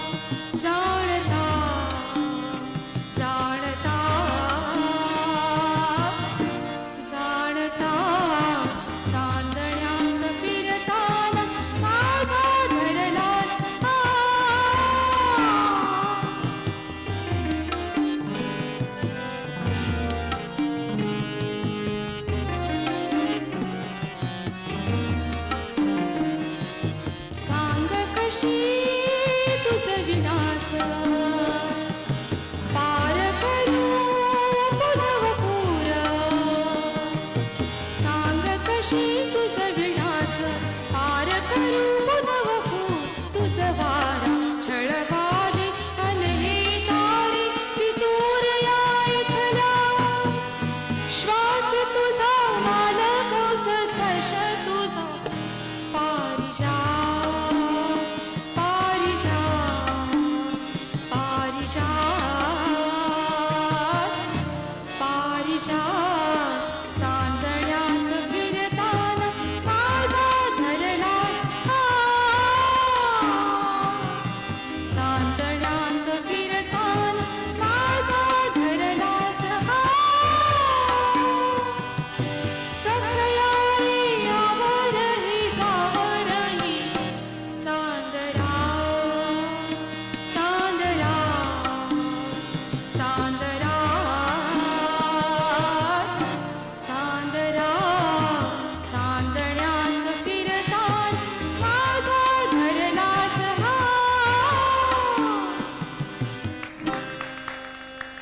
जाणता जाणता जाणता चांदण्यात फिरताल साधा सांग कशी 一盏。